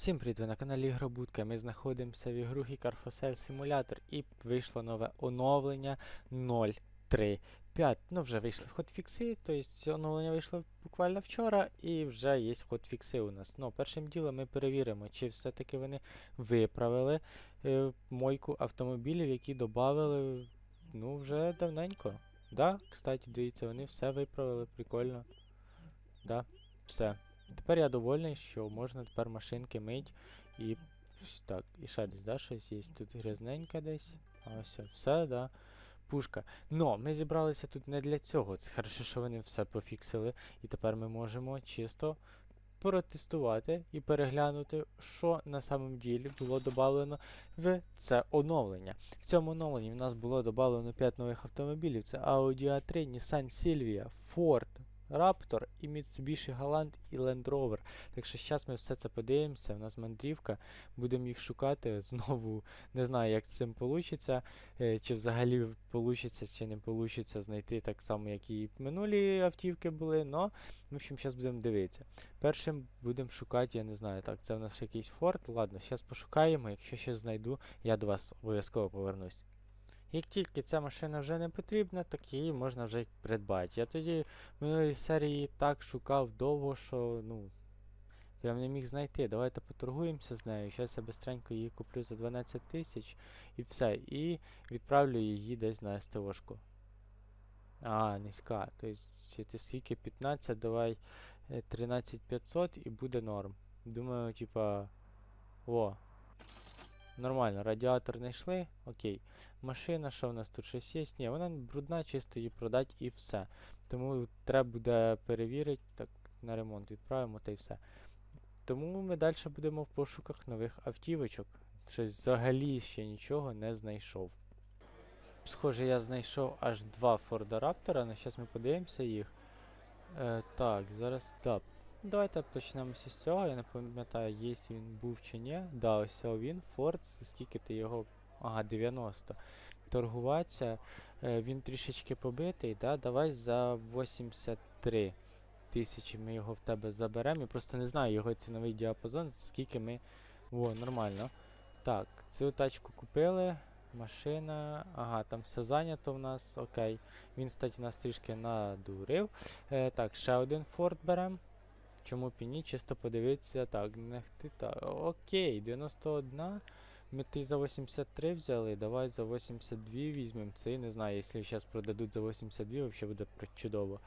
Всім привіт, ви на каналі Ігробудка. Ми знаходимося в ігрухі Carfosel Simulator і вийшло нове оновлення 0.3.5. Ну, вже вийшли хотфікси, тобто оновлення вийшло буквально вчора, і вже є хотфікси у нас. Ну, першим ділом ми перевіримо, чи все-таки вони виправили е, мойку автомобілів, які додали ну, вже давненько. Да, кстати, дивіться, вони все виправили, прикольно. Да, все. Тепер я довольний, що можна тепер машинки мить і. Так, і ще десь, да, щось є. Тут грязненька десь. А ось все, да. Пушка. Но ми зібралися тут не для цього. Це хорошо, що вони все пофіксили. І тепер ми можемо чисто протестувати і переглянути, що на самом ділі було додано в це оновлення. В цьому оновленні в нас було додано 5 нових автомобілів. Це Audi A3, Nissan Silvia, Ford, Raptor і Mitsubishi Galant і Land Rover. Так що зараз ми все це подивимося. У нас мандрівка. Будемо їх шукати. Знову не знаю, як з цим вийде. Чи взагалі вийде, чи не вийде знайти так само, як і минулі автівки були. Но, в общем, зараз будемо дивитися. Першим будемо шукати, я не знаю, так, це у нас якийсь Ford. Ладно, зараз пошукаємо. Якщо щось знайду, я до вас обов'язково повернусь. Як тільки ця машина вже не потрібна, так її можна вже придбати. Я тоді в минулій серії так шукав довго, що ну. Я не міг знайти. Давайте поторгуємося з нею. Зараз я бистренько її куплю за 12 тисяч і все. І відправлю її десь на СТОшку. А, низька. Тобто, ти скільки 15, давай е, 13500 і буде норм. Думаю, типа. О. Нормально, радіатор знайшли. Окей. Машина, що в нас тут щось є? Ні, вона брудна, чисто її продати і все. Тому треба буде перевірити, так, на ремонт відправимо та й все. Тому ми далі будемо в пошуках нових автівочок. Щось взагалі ще нічого не знайшов. Схоже, я знайшов аж два Форда Раптора, але зараз ми подивимося їх. Е, так, зараз. Да. Давайте почнемо з цього. Я не пам'ятаю, є він був чи ні. Да, ось він, Форд, скільки ти його. Ага, 90. Торгуватися. Е, він трішечки побитий, да? Давай за 83 тисячі ми його в тебе заберемо. Я просто не знаю його ціновий діапазон, скільки ми. О, нормально. Так, цю тачку купили. Машина. Ага, там все зайнято в нас. Окей. Він, кстати, нас трішки надурив. Е, так, ще один Форд беремо. Чому б і ні? Чисто подивитися. Так, не хти. Так, окей, 91. Ми ти за 83 взяли, давай за 82 візьмемо. Цей не знаю, якщо зараз продадуть за 82, взагалі буде чудово.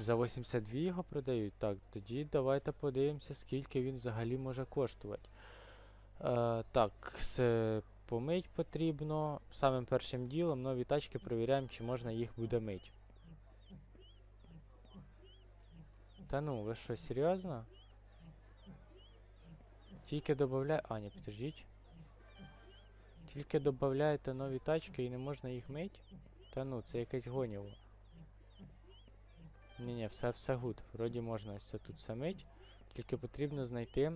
За 82 його продають. Так, тоді давайте подивимося, скільки він взагалі може коштувати. Е, так, помить потрібно. Самим першим ділом нові тачки перевіряємо, чи можна їх буде мить. Та ну, ви що, серйозно? Тільки додавляє. А, ні, підождіть. Тільки додаєте нові тачки і не можна їх мить? Та ну, це якесь гоніло. Ні, ні, все все гуд. Вроді можна ось тут все мить. Тільки потрібно знайти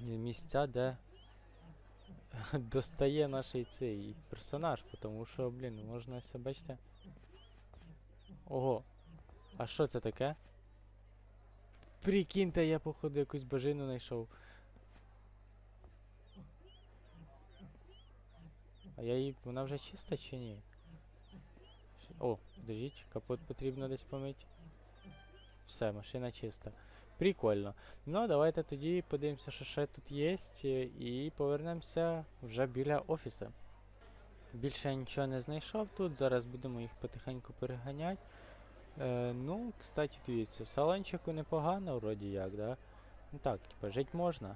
місця, де достає наш цей персонаж, тому що, блін, можна ось, бачите. Ого. А що це таке? Прикиньте, я походу якусь бажину знайшов. А я її. Вона вже чиста чи ні? О, держіть, капот потрібно десь помить. Все, машина чиста. Прикольно. Ну, давайте тоді подивимося, що ще тут є, і повернемося вже біля офісу. Більше я нічого не знайшов тут, зараз будемо їх потихеньку переганяти. Е, ну, кстати, дивіться, салончику непогано, вроді як, да? Ну так, типа, жить можна.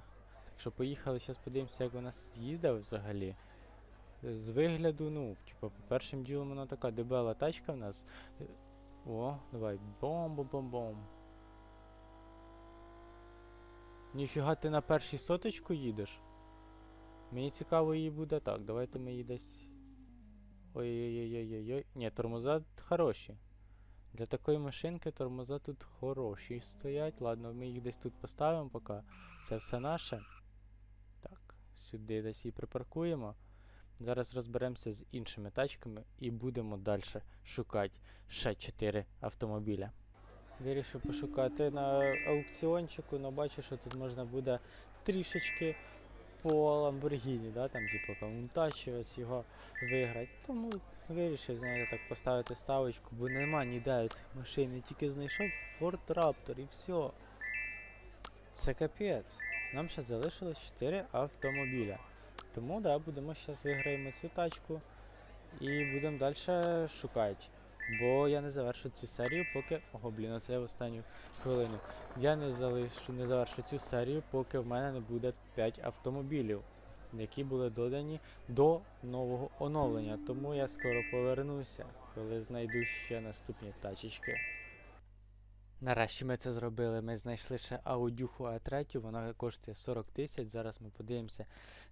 Так що поїхали, зараз подивимося, як у нас їздив взагалі. З вигляду, ну, типа, першим ділом вона така дебела тачка в нас. О, давай, бом-бом-бом-бом. Ніфіга ти на першій соточку їдеш? Мені цікаво її буде так. Давайте ми її десь. Ой-ой-ой-ой-ой. Ні, тормоза хороші. Для такої машинки тормоза тут хороші стоять. Ладно, ми їх десь тут поставимо поки. Це все наше. Так, сюди десь її припаркуємо. Зараз розберемося з іншими тачками і будемо далі шукати ще 4 автомобіля. Вирішив пошукати на аукціончику, але бачу, що тут можна буде трішечки по Lamborghini, да, там, типу, Countach, ось його виграти. Тому вирішив, знаєте, так поставити ставочку, бо нема ніде цих машин. Я тільки знайшов Ford Raptor і все. Це капець. Нам ще залишилось 4 автомобіля. Тому да, будемо зараз виграємо цю тачку і будемо далі шукати. Бо я не завершу цю серію, поки. Ого, блін, оце я в останню хвилину. Я не залишу, не завершу цю серію, поки в мене не буде 5 автомобілів, які були додані до нового оновлення. Тому я скоро повернуся, коли знайду ще наступні тачечки. Нарешті ми це зробили. Ми знайшли ще аудюху А3, вона коштує 40 тисяч. Зараз ми подивимося,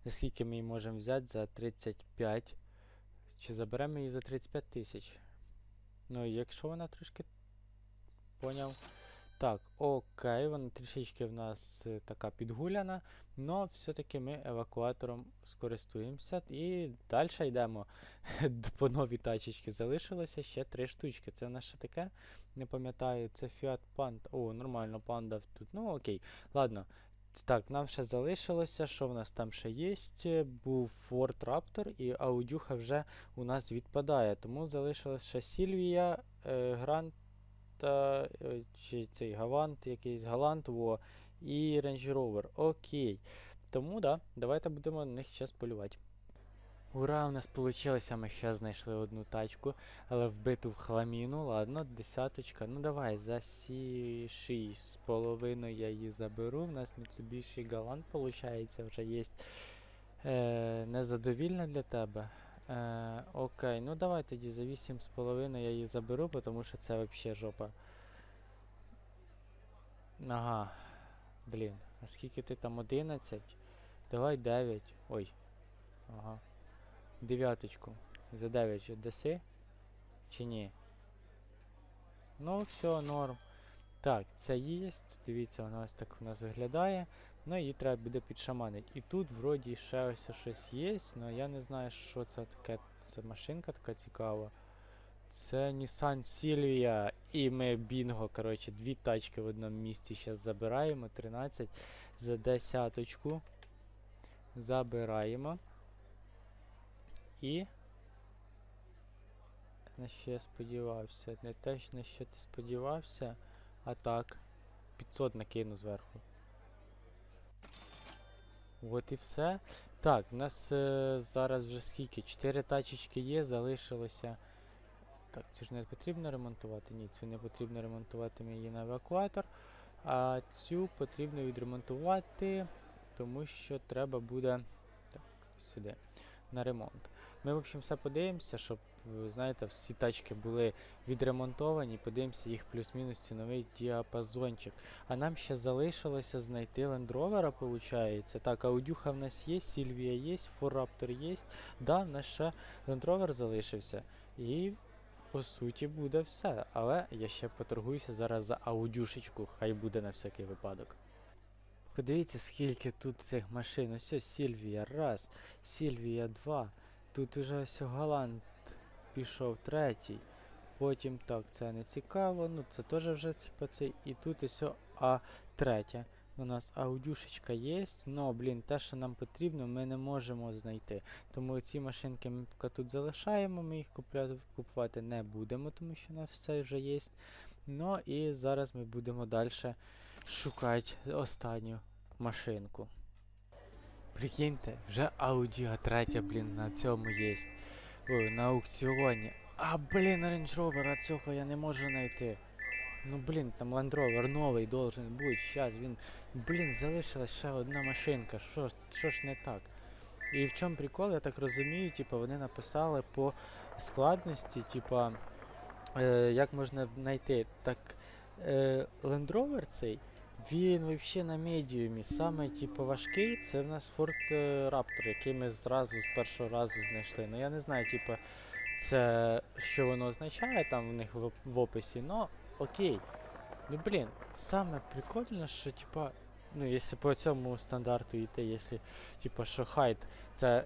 за скільки ми її можемо взяти за 35. Чи заберемо її за 35 тисяч? Ну, якщо вона трошки. Поняв. Так, окей, вона трішечки в нас е, така підгуляна, але все-таки ми евакуатором скористуємося і далі йдемо по новій тачечці. Залишилося ще три штучки. Це в що таке? Не пам'ятаю, це Fiat Panda. О, нормально, панда тут. Ну окей. Ладно. Так, нам ще залишилося. Що в нас там ще є? Був Ford Raptor і аудюха вже у нас відпадає. Тому залишилася Сільвія, е, Грант е, чи цей Гавант, якийсь Галант, во, і Range Rover. Окей. Тому да, давайте будемо на них зараз полювати. Ура, у нас вийшло, ми ще знайшли одну тачку, але вбиту в хламіну. Ладно, десяточка. Ну давай, за сі 6 з половиною я її заберу. У нас Mitsubishi Galant, виходить, вже є. Е, незадовільна для тебе. Е, окей, ну давай тоді за 8,5 я її заберу, тому що це взагалі жопа. Ага. Блін, а скільки ти там 11? Давай 9. Ой. Ага. Дев'яточку. За 9 віддаси? Чи ні? Ну, все, норм. Так, це є. Дивіться, вона ось так у нас виглядає. Ну, її треба буде підшаманити. І тут вроді ще ось щось є, але я не знаю, що це таке. Це машинка така цікава. Це Nissan Silvia. І ми бінго, коротше, дві тачки в одному місці зараз забираємо. 13 за десяточку. Забираємо. І. На що я сподівався? Не те, на що ти сподівався. А так. 500 накину зверху. От і все. Так, в нас е, зараз вже скільки? 4 тачечки є, залишилося. Так, цю ж не потрібно ремонтувати? Ні, цю не потрібно ремонтувати ми її на евакуатор. А цю потрібно відремонтувати, тому що треба буде. Так, сюди. На ремонт. Ми, в общем, все подивимося, щоб, знаєте, всі тачки були відремонтовані, подивимося їх плюс-мінус ціновий діапазончик. А нам ще залишилося знайти Rover, виходить. Так, аудюха в нас є, Сільвія є, Форраптор є. Да, в нас ще Rover залишився. І по суті буде все. Але я ще поторгуюся зараз за аудюшечку, хай буде на всякий випадок. Подивіться, скільки тут цих машин. Ось Сільвія, раз, Сільвія, два. Тут уже ось Галант пішов третій. Потім так, це не цікаво, ну це теж вже цей. І тут ось А третя. У нас аудюшечка є, но, блін, те, що нам потрібно, ми не можемо знайти. Тому ці машинки ми поки тут залишаємо, ми їх купувати не будемо, тому що у нас все вже є. Ну і зараз ми будемо далі шукати останню машинку. Прикиньте, вже Audi A3, блін, на цьому є. На аукціоні. А, блін, Range Rover, а цього я не можу знайти. Ну блін, там Land Rover новий должен бути. Щас він. Блін, залишилась ще одна машинка. Що, ж- що ж не так? І в чому прикол, я так розумію, типу, вони написали по складності, типа, е, як можна знайти. Так, е, Land Rover цей, він взагалі на медіумі. Саме типу, важкий це в нас Ford е, Raptor, який ми зразу з першого разу знайшли. Ну я не знаю, типу, це що воно означає там в них в, в описі, но окей. Ну блін, саме прикольно, що типа, ну якщо по цьому стандарту йти, якщо типа що хайт це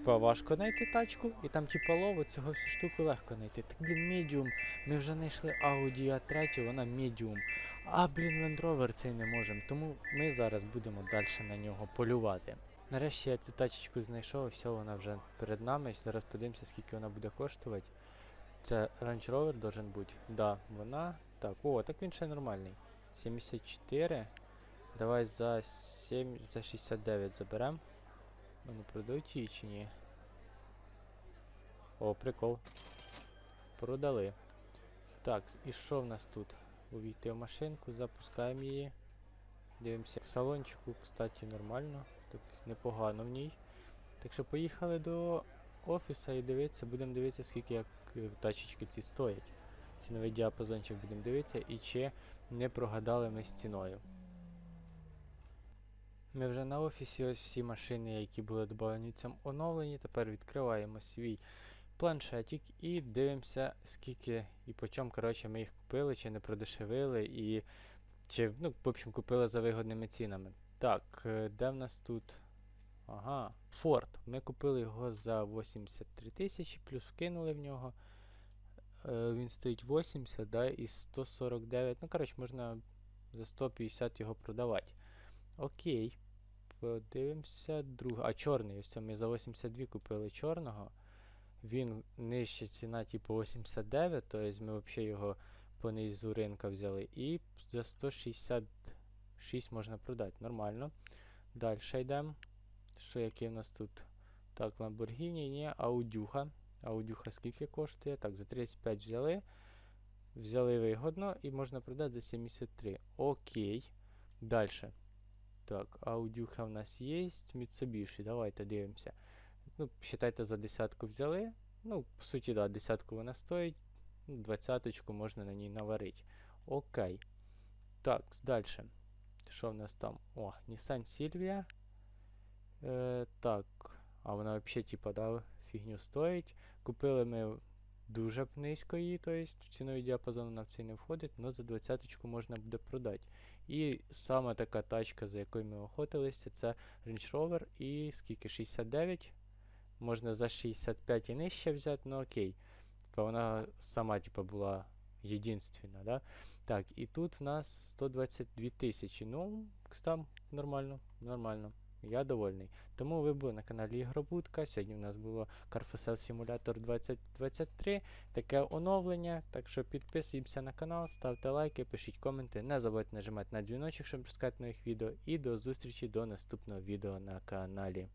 Типа важко знайти тачку, і там типа лово цього всю штуку легко знайти. Так блін, медіум. Ми вже знайшли Audi A3, вона медіум. А блін, Land Rover цей не можемо. Тому ми зараз будемо далі на нього полювати. Нарешті я цю тачечку знайшов, все, вона вже перед нами. Зараз подивимося, скільки вона буде коштувати. Це Range Rover должен бути. Да, вона. Так, о, так він ще нормальний. 74. Давай за 7, за 69 заберем. Ну, продають її чи ні? О, прикол. Продали. Так, і що в нас тут? Увійти в машинку, запускаємо її. Дивимося в салончику, кстати, нормально. Так, непогано в ній. Так що поїхали до офіса і дивитися, будемо дивитися, скільки як е, тачечки ці стоять. Ціновий діапазончик будемо дивитися і чи не прогадали ми з ціною. Ми вже на офісі, ось всі машини, які були додані в цьому оновленні. Тепер відкриваємо свій планшетик і дивимося, скільки і по чому, коротше, ми їх купили, чи не продешевили, і чи, ну, в общем, купили за вигодними цінами. Так, е, де в нас тут? Ага, Ford. Ми купили його за 83 тисячі, плюс вкинули в нього. Е, він стоїть 80, да, і 149. Ну, коротше, можна за 150 його продавати. Окей. Подивимося. Друга. А чорний. Ось ми за 82 купили чорного. Він нижча ціна, типу 89, тобто ми взагалі його по низу ринка взяли. І за 166 можна продати. Нормально. Далі йдемо. Що який у нас тут? Так, Lamborghini, ні, Аудюха. Аудюха скільки коштує? Так, за 35 взяли. Взяли вигодно і можна продати за 73. Окей. Далі. Так, аудюха в нас є. Mitsubishi. Давайте дивимося. Ну, считайте, за десятку взяли. Ну, по суті, да, десятку вона стоїть. Ну, Двадцяточку можна на ній наварити. Окей. Так, далі. Що в нас там? О, Nissan Silvia. Е, так. А вона взагалі, типа, да, фігню стоїть. Купили ми дуже низько її, тобто в ціновий діапазон вона в цей не входить, але за двадцяточку можна буде продати. І саме така тачка, за якою ми охотилися, це Range Rover і скільки? 69. Можна за 65 і нижче взяти, ну окей. Бо вона сама типу, була єдинственна, да? Так, і тут в нас 122 тисячі. Ну, там нормально, нормально. Я довольний. Тому ви були на каналі Ігробудка. Сьогодні у нас було Carfusel Simulator 2023. Таке оновлення. Так що підписуємося на канал, ставте лайки, пишіть коменти. Не забудьте нажимати на дзвіночок, щоб пускати нових відео. І до зустрічі до наступного відео на каналі.